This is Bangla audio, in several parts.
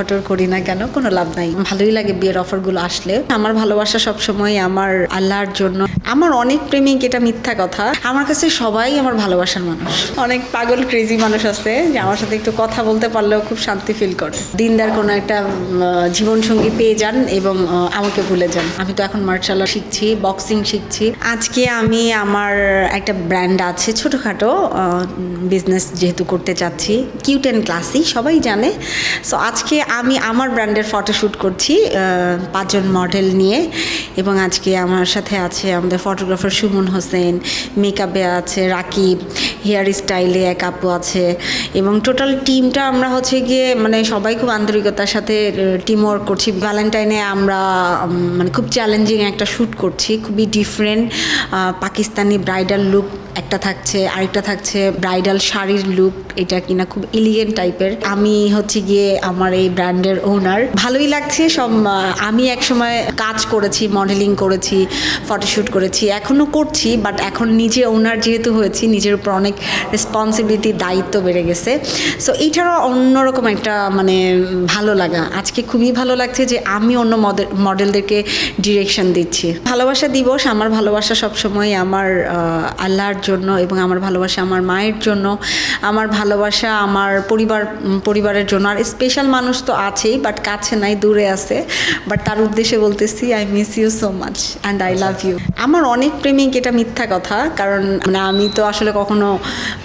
অর্ডার করি না কেন, কোনো লাভ নাই। ভালোই লাগে বিয়ের অফারগুলো আসলে। আমার ভালোবাসা সবসময় আমার আল্লাহর জন্য। আমার অনেক প্রেমিক, এটা মিথ্যা কথা। আমার কাছে সবাই আমার ভালোবাসার মানুষ। অনেক পাগল ক্রেজি মানুষ আছে যে আমার সাথে একটু কথা বলতে পারলেও খুব শান্তি ফিল করে। দিনদার কোনো একটা জীবন সঙ্গী পেয়ে যান এবং আমাকে ভুলে যান। আমি তো এখন মার্শাল আর্ট শিখছি বক্সিং শিখছি। আজকে আমি আমার একটা ব্র্যান্ড আছে ছোটোখাটো বিজনেস যেহেতু করতে চাচ্ছি। কিউট অ্যান্ড ক্লাসি সবাই জানে। সো আজকে আমি আমার ব্র্যান্ডের ফটোশ্যুট করছি পাঁচজন মডেল নিয়ে, এবং আজকে আমার সাথে আছে আমাদের ফটোগ্রাফার সুমন হোসেন মেকআপে আছে রাকিব হেয়ার স্টাইলে এক আপু আছে, এবং টোটাল টিমটা আমরা হচ্ছে গিয়ে মানে সবাই খুব আন্তরিকতার সাথে টিম ওয়ার্ক করছি। ভ্যালেন্টাইনে আমরা মানে খুব চ্যালেঞ্জিং একটা শ্যুট করছি, খুবই ডিফারেন্ট পাকিস্তানি ব্রাইডাল লুক একটা থাকছে, আরেকটা থাকছে ব্রাইডাল শাড়ির লুক এটা কিনা খুব এলিগেন্ট টাইপের আমি হচ্ছে গিয়ে আমার এই ব্র্যান্ডের ওনার ভালোই লাগছে, সব আমি একসময় কাজ করেছি মডেলিং করেছি ফটোশ্যুট করেছি এখনও করছি বাট এখন নিজে ওনার যেহেতু হয়েছি, নিজের উপর অনেক রেসপন্সিবিলিটি দায়িত্ব বেড়ে গেছে। সো এইটারও অন্যরকম একটা মানে ভালো লাগা। আজকে খুবই ভালো লাগছে যে আমি অন্য মডেল মডেলদেরকে ডিরেকশন দিচ্ছি। ভালোবাসা দিবস, আমার ভালোবাসা সবসময় আমার আল্লাহর জন্য এবং আমার ভালোবাসা আমার মায়ের জন্য আমার ভালোবাসা আমার পরিবার পরিবারের জন্য। আর স্পেশাল মানুষ তো আছেই বাট কাছে নাই দূরে আছে। বাট তার উদ্দেশ্যে বলতেছি I miss you so much and I love you আমার অনেক প্রেমিক এটা মিথ্যা কথা। কারণ মানে আমি তো আসলে কখনো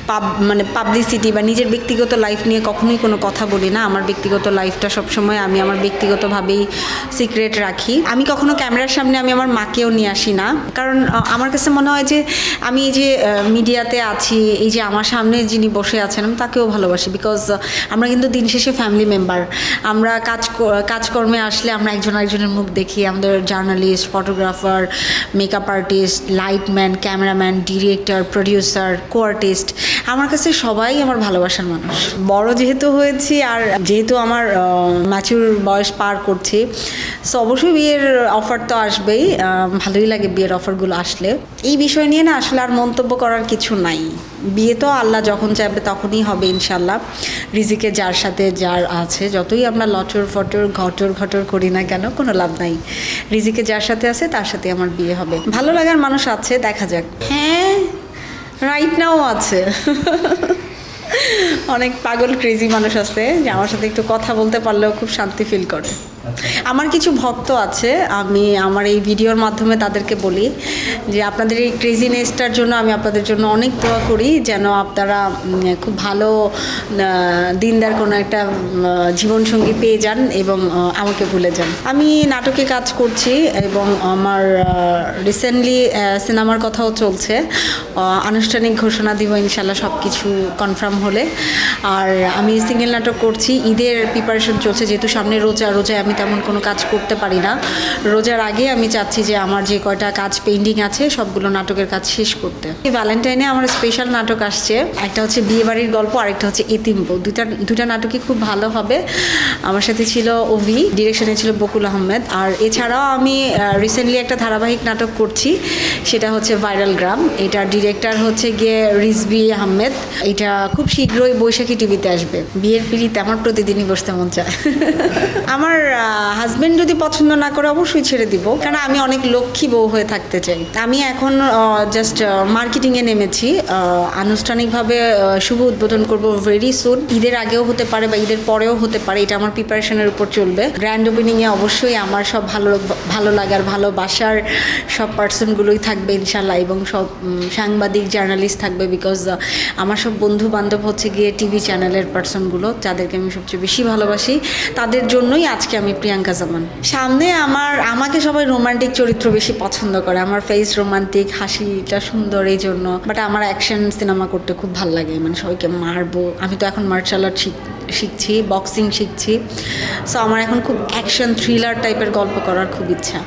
পাব মানে পাবলিসিটি বা নিজের ব্যক্তিগত লাইফ নিয়ে কখনোই কোনো কথা বলি না। আমার ব্যক্তিগত লাইফটা সবসময় আমি আমার ব্যক্তিগতভাবেই সিক্রেট রাখি। আমি কখনো ক্যামেরার সামনে আমি আমার মাকেও নিয়ে আসি না। কারণ আহ, আমার কাছে মনে হয় যে আমি এই যে মিডিয়াতে আছি, এই যে আমার সামনে যিনি বসে আছেন, আমি তাকেও ভালোবাসি বিকজ আমরা কিন্তু দিন শেষে ফ্যামিলি মেম্বার আমরা কাজ কাজকর্মে আসলে আমরা একজন আরেকজনের মুখ দেখি। আমাদের journalist photographer makeup artist lightman cameraman director producer co artist আমার কাছে সবাই আমার ভালোবাসার মানুষ। বড় যেহেতু হয়েছি আর যেহেতু আমার ম্যাচুর বয়স পার করছি সো অবশ্যই বিয়ের অফার তো আসবেই ভালোই লাগে বিয়ের অফারগুলো আসলে। এই বিষয় নিয়ে না আসলে আর মন্তব্য করার কিছু নাই। বিয়ে তো আল্লাহ যখন চাইবে তখনই হবে ইনশাল্লাহ রিজিকে যার সাথে যার আছে, যতই আমরা লটর ফটর, ঘটর ঘটর করি না কেন, কোনো লাভ নাই। রিজিকে যার সাথে আছে, তার সাথে আমার বিয়ে হবে। ভালো লাগার মানুষ আছে, দেখা যাক। হ্যাঁ রাইট নাও আছে। অনেক পাগল ক্রেজি মানুষ আছে, যে আমার সাথে একটু কথা বলতে পারলেও খুব শান্তি ফিল করে। আমার কিছু ভক্ত আছে, আমি আমার এই ভিডিওর মাধ্যমে তাদেরকে বলি যে আপনাদের এই ক্রেজিনেসটার জন্য আমি আপনাদের জন্য অনেক দোয়া করি যেন আপনারা খুব ভালো দিনদার কোনো একটা জীবনসঙ্গী পেয়ে যান এবং আমাকে ভুলে যান। আমি নাটকে কাজ করছি এবং আমার রিসেন্টলি সিনেমার কথাও চলছে। আনুষ্ঠানিক ঘোষণা দিব ইনশাল্লাহ সব কিছু কনফার্ম হলে। আর আমি সিঙ্গেল নাটক করছি, ঈদের প্রিপারেশন চলছে, যেহেতু সামনে রোজা, রোজায় আমি তেমন কোনো কাজ করতে পারি না। রোজার আগে আমি চাচ্ছি যে আমার যে কয়টা কাজ পেন্ডিং আছে, সবগুলো নাটকের কাজ শেষ করতে। ভ্যালেন্টাইনে আমার স্পেশাল নাটক আসছে। একটা হচ্ছে বিয়েবাড়ির গল্প, আরেকটা হচ্ছে এতিম বউ। দুটা দুটা নাটকই খুব ভালো হবে। আমার সাথে ছিল ওভি ডিরেকশনে ছিল বকুল আহমেদ। আর এছাড়াও আমি রিসেন্টলি একটা ধারাবাহিক নাটক করছি। সেটা হচ্ছে ভাইরাল গ্রাম এটার ডিরেক্টর হচ্ছে গিয়ে রিজবি আহমেদ। এটা খুব শীঘ্রই বৈশাখী টিভিতে আসবে। বিয়ের পিড়িতে আমার প্রতিদিনই বসতে মন চায়। আমার হাজবেন্ড যদি পছন্দ না করে অবশ্যই ছেড়ে দিব। কারণ আমি অনেক লক্ষ্মী বউ হয়ে থাকতে চাই। আমি এখন জাস্ট মার্কেটিংয়ে নেমেছি। আনুষ্ঠানিকভাবে শুভ উদ্বোধন করব ভেরি সুন ঈদের আগেও হতে পারে বা ঈদের পরেও হতে পারে, এটা আমার প্রিপারেশনের উপর চলবে। গ্র্যান্ড ওপেনিংয়ে অবশ্যই আমার সব ভালো ভালো লাগার ভালোবাসার সব পার্সনগুলোই থাকবে ইনশাল্লাহ এবং সব সাংবাদিক জার্নালিস্ট থাকবে বিকজ আমার সব বন্ধু বান্ধব হচ্ছে গিয়ে টিভি চ্যানেলের পার্সনগুলো যাদেরকে আমি সবচেয়ে বেশি ভালোবাসি। তাদের জন্যই আজকে আমি প্রিয়াঙ্কা জামান। সামনে আমার, আমাকে সবাই রোমান্টিক চরিত্র বেশি পছন্দ করে। আমার ফেস রোমান্টিক হাসিটা সুন্দর এই জন্য। বাট আমার অ্যাকশন সিনেমা করতে খুব ভালো লাগে। মানে সবাইকে মারবো। আমি তো এখন মার্শাল আর্ট শিখ, শিখছি বক্সিং শিখছি। সো আমার এখন খুব অ্যাকশন থ্রিলার টাইপের গল্প করার খুব ইচ্ছা।